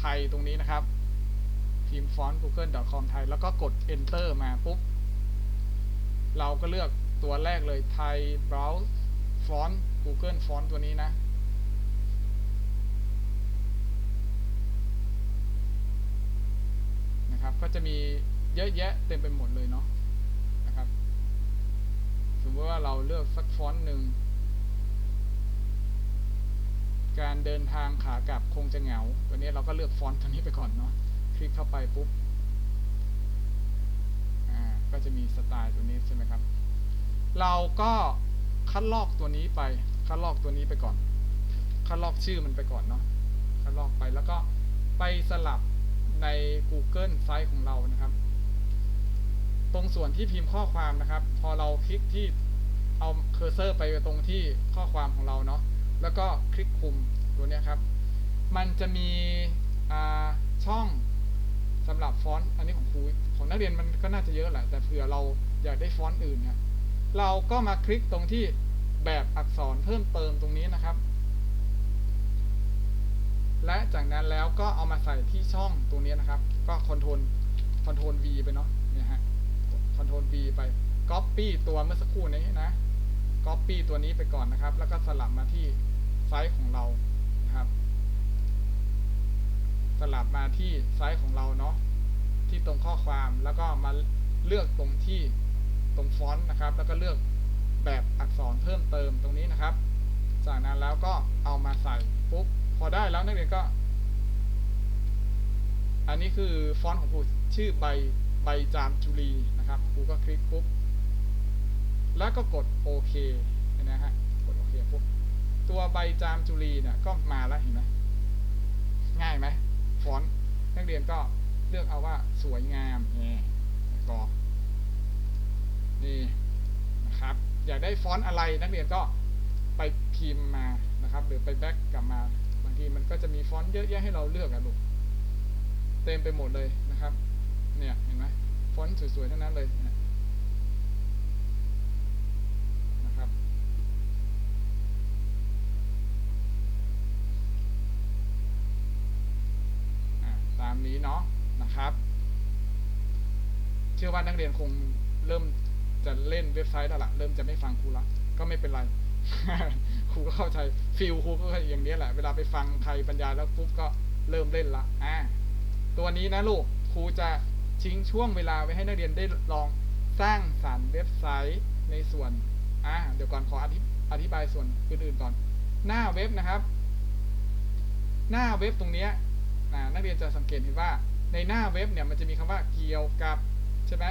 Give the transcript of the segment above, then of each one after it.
ไทยตรงนี้นะครับพิมพ์ฟอนต์ google.com ไทยแล้วก็กด enter มาปุ๊บ เราก็เลือกตัวแรกเลยไทย browse font google font ตัวนี้นะนะครับก็จะมีเยอะแยะเต็มไปหมดเลยเนาะนะครับ สมมติว่าเราเลือกสักฟอนต์หนึ่ง การเดินทางขากลับคงจะเหงา ตัวนี้เราก็เลือกฟอนต์ตัวนี้ไปก่อนเนาะ คลิกเข้าไปปุ๊บ อ่า ก็จะมีสไตล์ตัวนี้ใช่ไหมครับ เราก็คัดลอกตัวนี้ไป คัดลอกตัวนี้ไปก่อน คัดลอกชื่อมันไปก่อนเนาะ คัดลอกไปแล้วก็ไปสลับใน Google ไซต์ของเรานะครับ ตรงส่วนที่พิมพ์ข้อความนะครับ พอเราคลิกที่เอาเคอร์เซอร์ไปตรงที่ข้อความของเราเนาะ แล้วก็คลิกคุมตัวนี้ครับ มันจะมีช่องสำหรับฟอนต์อันนี้ของครูของนักเรียนมันก็น่าจะเยอะแหละแต่เผื่อเราอยากได้ฟอนต์อื่นเนี่ยเราก็มาคลิกตรงที่แบบอักษรเพิ่มเติมตรงนี้นะครับ และจากนั้นแล้วก็เอามาใส่ที่ช่องตรงนี้นะครับ ก็คอนโทรลคอนโทรล V ไปเนาะเนี่ยฮะคอนโทรล V ไป Copy ตัวเมื่อสักครู่นี้นะ Copy ตัวนี้ไปก่อนนะครับ แล้วก็สลับมาที่ไซส์ของเรานะครับ สลับมาที่ไซส์ของเราเนาะที่ตรงข้อความแล้วก็มาเลือกตรงที่ตรงฟอนต์นะครับ แล้วก็เลือกแบบอักษรเพิ่มเติมตรงนี้นะครับ จากนั้นแล้วก็เอามาใส่ปุ๊บพอได้แล้วนักเรียนก็ อันนี้คือฟอนต์ของครูชื่อใบใบจามจุลีนะครับครูก็คลิกปุ๊บ แล้วก็กดโอเคนไหมฮะกดโอเคปุ๊บตัวใบจามจุลีเนี่ยก็มาแล้วเห็นไหมง่ายไหมฟอนต์นักเรียนก็เลือกเอาว่าสวยงามนี่ก็นี่นะครับ อยากได้ฟอนต์อะไรนักเรียนก็ไปพิมพ์มานะครับ หรือไปแบ็กกลับมาบางทีมันก็จะมีฟอนต์เยอะแยะให้เราเลือกอะลูกเต็มไปหมดเลยนะครับ เนี่ยเห็นไหมฟอนต์สวยๆทั้งนั้นเลยเนี่ยนะครับ อ่าตามนี้ เนาะนะครับ เชื่อว่านักเรียนคงเริ่มจะเล่นเว็บไซต์แล้วล่ะเริ่มจะไม่ฟังครูละก็ไม่เป็นไรครูก็เข้าใจฟิลครูก็อย่างนี้แหละ เวลาไปฟังใครบรรยายแล้วปุ๊บก็เริ่มเล่นละอ่าตัวนี้นะลูกครูจะทิ้งช่วงเวลาไว้ให้นักเรียนได้ลองสร้างสรรค์เว็บไซต์ในส่วนอ่าเดี๋ยวก่อนขออธิอธิบายส่วนอื่นๆก่อน หน้าเว็บนะครับ หน้าเว็บตรงเนี้ย นักเรียนจะสังเกตเห็นว่าในหน้าเว็บเนี่ยมันจะมีคำว่าเกี่ยวกับใช่ไหม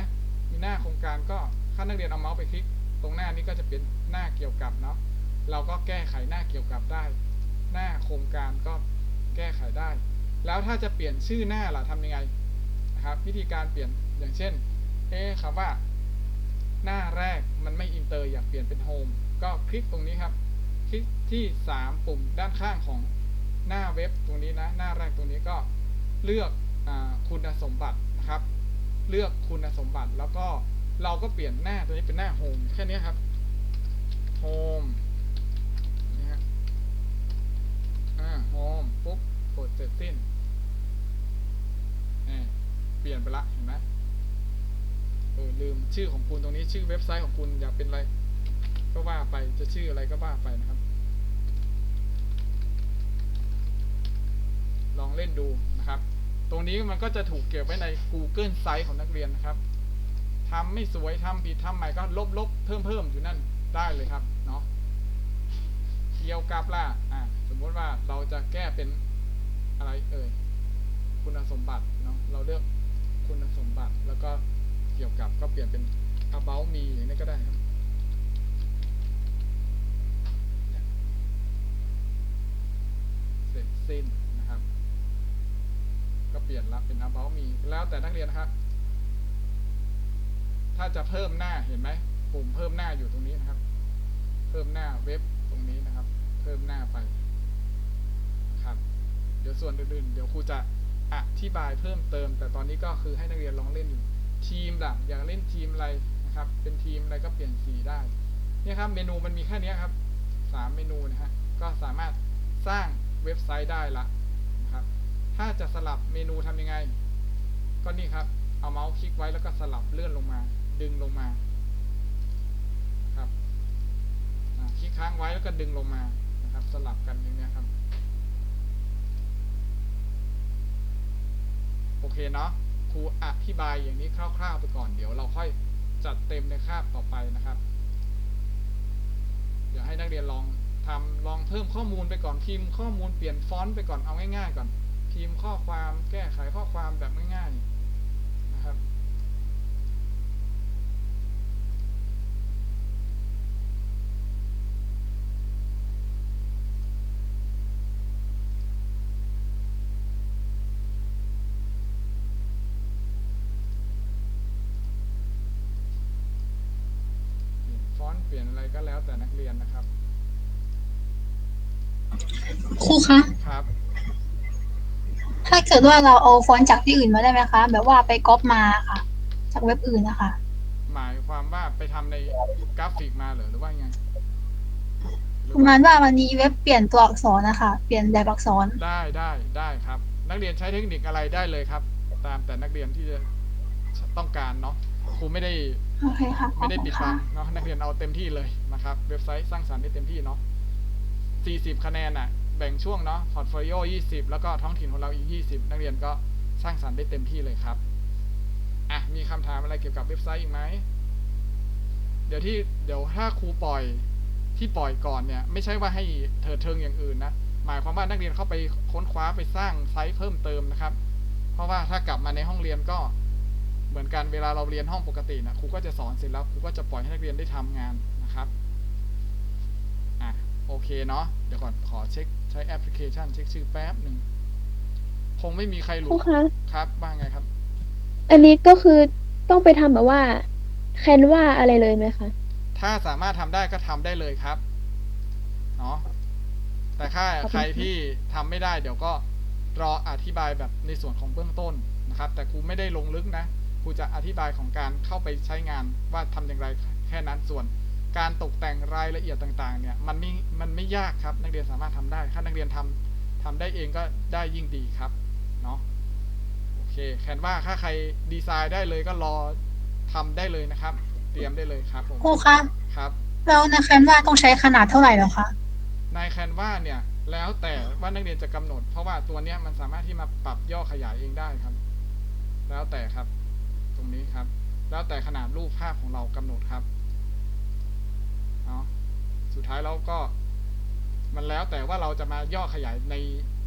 มีหน้าโครงการก็ถ้านักเรียนเอาเมาส์ไปคลิก ตรงหน้านี้ก็จะเป็นหน้าเกี่ยวกับเนาะเราก็แก้ไขหน้าเกี่ยวกับได้ หน้าโครงการก็แก้ไขได้ แล้วถ้าจะเปลี่ยนชื่อหน้าล่ะทำยังไงนะครับ วิธีการเปลี่ยนอย่างเช่นเอ๊ะคำว่า หน้าแรกมันไม่อินเตอร์อยากเปลี่ยนเป็นโฮมก็คลิกตรงนี้ครับ คลิกที่ 3 ปุ่มด้านข้างของ หน้าเว็บตรงนี้นะ หน้าแรกตรงนี้ก็เลือกอคุณสมบัตินะครับ เลือกคุณสมบัติแล้วก็เราก็เปลี่ยนหน้าตัวนี้เป็นหน้าโฮมแค่นี้ครับโฮมนี่ฮะอ่าโฮมปุ๊บกดเสร็จสิ้นนี่เปลี่ยนไปละเห็นไหมเออลืมชื่อของคุณตรงนี้ชื่อเว็บไซต์ของคุณอยากเป็นอะไร ก็ว่าไปจะชื่ออะไรก็ว่าไปนะครับ ลอง เล่นดูนะครับ ตรงนี้มันก็จะถูกเก็บไว้ใน Google Site ของนักเรียนนะครับทำไม่สวยทำผิดทำใหม่ก็ลบลบเพิ่มเพิ่มอยู่นั่นได้เลยครับเนาะเกี่ยวกับล่ะอะสมมติว่าเราจะแก้เป็นอะไรเอ่ยคุณสมบัติเนาะเราเลือกคุณสมบัติแล้วก็เกี่ยวกับก็เปลี่ยนเป็น about me อย่างนี้ก็ได้ครับเสร็จสิ้น ปลี่ยนละเป็น about me แล้วแต่นักเรียนนะครับ ถ้าจะเพิ่มหน้าเห็นไหมปุ่มเพิ่มหน้าอยู่ตรงนี้นะครับ เพิ่มหน้าเว็บตรงนี้นะครับ เพิ่มหน้าไปนะครับ เดี๋ยวส่วนอื่นๆ เดี๋ยวครูจะอธิบายเพิ่มเติม แต่ตอนนี้ก็คือให้นักเรียนลองเล่นอยู่ทีมล่ะอยากเล่นทีมอะไรนะครับ เป็นทีมอะไรก็เปลี่ยนสีได้เนี่ยครับเมนูมันมีแค่นี้ครับสามเมนูนะฮะก็สามารถสร้างเว็บไซต์ได้ละ ถ้าจะสลับเมนูทำยังไง ก็นี่ครับ เอาเมาส์คลิกไว้แล้วก็สลับเลื่อนลงมา ดึงลงมา ครับคลิกค้างไว้แล้วก็ดึงลงมา นะครับ สลับกันอย่างนี้ครับ โอเคเนาะ ครูอธิบายอย่างนี้คร่าวๆไปก่อน เดี๋ยวเราค่อยจัดเต็มในคาบต่อไปนะครับ เดี๋ยวให้นักเรียนลองทำลองเพิ่มข้อมูลไปก่อนพิมพ์ข้อมูลเปลี่ยนฟอนต์ไปก่อนเอาง่ายๆก่อน พิมพ์ข้อความแก้ไขข้อความแบบง่ายๆนะครับเปลี่ยนฟอนต์เปลี่ยนอะไรก็แล้วแต่นักเรียนนะครับ ครูคะ ครับ ถ้าเกิดว่าเราเอาฟอนต์จากที่อื่นมาได้ไหมคะ แบบว่าไปก๊อปมาค่ะ จากเว็บอื่นนะคะ หมายความว่าไปทำในกราฟิกมาเหรอหรือว่าไงหรือประว่ามาณว่ามันมีเว็บเปลี่ยนตัวอักษรนะคะ เปลี่ยนแบบอักษร ได้ได้ได้ครับ นักเรียนใช้เทคนิคอะไรได้เลยครับ ตามแต่นักเรียนที่จะต้องการเนาะครูไม่ได้ โอเคค่ะขอไม่บได้คุณปิดบัค่ะ งเนาะนักเรียนเอาเต็มที่เลยนะครับ เว็บไซต์สร้างสรรค์ได้เต็มที่เนาะ40 คะแนนอะ แบ่งช่วงเนาะพอร์ตโฟลิโอ20 แล้วก็ท้องถิ่นของเราอีก 20 นักเรียนก็สร้างสรรค์ได้เต็มที่เลยครับ อะ มีคำถามอะไรเกี่ยวกับเว็บไซต์อีกไหม เดี๋ยวที่เดี๋ยวถ้าครูปล่อยที่ปล่อยก่อนเนี่ย ไม่ใช่ว่าให้เถิดเทิงอย่างอื่นนะ หมายความว่านักเรียนเข้าไปค้นคว้าไปสร้างไซต์เพิ่มเติมนะครับ เพราะว่าถ้ากลับมาในห้องเรียนก็เหมือนกันเวลาเราเรียนห้องปกตินะครูก็จะสอนเสร็จแล้วครูก็จะปล่อยให้นักเรียนได้ทำงานนะครับ โอเคเนาะเดี๋ยวก่อนขอเช็คใช้แอปพลิเคชัน เช็คชื่อแป๊บหนึ่งคงไม่มีใครครูรู้คะ ครับว่าไงครับ อันนี้ก็คือต้องไปทำแบบว่าแคนวาอะไรเลยไหมคะ ถ้าสามารถทำได้ก็ทำได้เลยครับเนาะแต่ถ้าขอบคุณ ใครที่ทำไม่ได้ เดี๋ยวก็รออธิบายแบบในส่วนของเบื้องต้นนะครับ แต่ครูไม่ได้ลงลึกนะครูจะอธิบายของการเข้าไปใช้งานว่าทำอย่างไรแค่นั้นส่วน การตกแต่งรายละเอียดต่างๆเนี่ยมันไม่มันไม่ยากครับ นักเรียนสามารถทำได้ถ้านักเรียนทำทำได้เองก็ได้ยิ่งดีครับเนาะโอเคแคนว่าถ้าใครดีไซน์ได้เลยก็รอทำได้เลยนะครับ เตรียมได้เลยครับผมครูคะครับแล้วในแคนวาต้องใช้ขนาดเท่าไหร่เหรอคะในแคนวาเนี่ยแล้วแต่ว่านักเรียนจะกำหนด เพราะว่าตัวเนี้ยมันสามารถที่มาปรับย่อขยายเองได้ครับ แล้วแต่ครับ ตรงนี้ครับ แล้วแต่ขนาดรูปภาพของเรากำหนดครับ เนาะสุดท้ายเราก็ มันแล้วแต่ว่าเราจะมาย่อขยายใน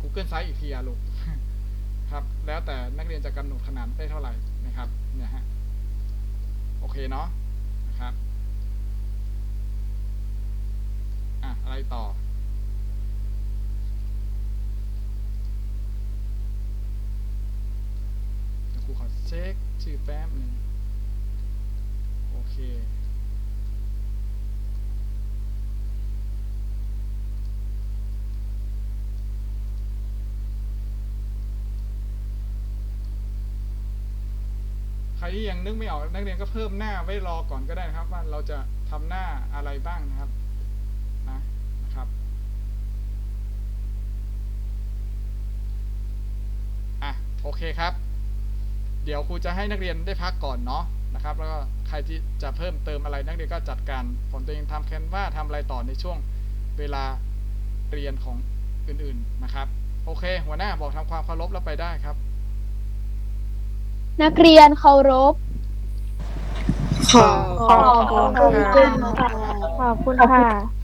Google Size อีกทีอะลูกครับ แล้วแต่นักเรียนจะกำหนดขนาดได้เท่าไหร่นะครับเนี่ยฮะโอเคเนาะนะครับอะอะไรต่อครูขอเช็คชื่อแป๊บหนึ่งโอเค ครที่ยังนึกไม่ออกนักเรียนก็เพิ่มหน้าไว้รอก่อนก็ได้นะครับ ว่าเราจะทำหน้าอะไรบ้างนะครับนะนะครับอะโอเคครับ เดี๋ยวครูจะให้นักเรียนได้พักก่อนเนาะนะครับ แล้วก็ใครที่จะเพิ่มเติมอะไรนักเรียนก็จัดการผลตัวเองทำแคนว่าทำอะไรต่อในช่วงเวลาเรียนของอื่นๆนะครับ โอเค หัวหน้าบอกทำความเคารพแล้วไปได้ครับ นักเรียนเคารพ ขอบขอบคุณค่ะ ขอบคุณค่ะ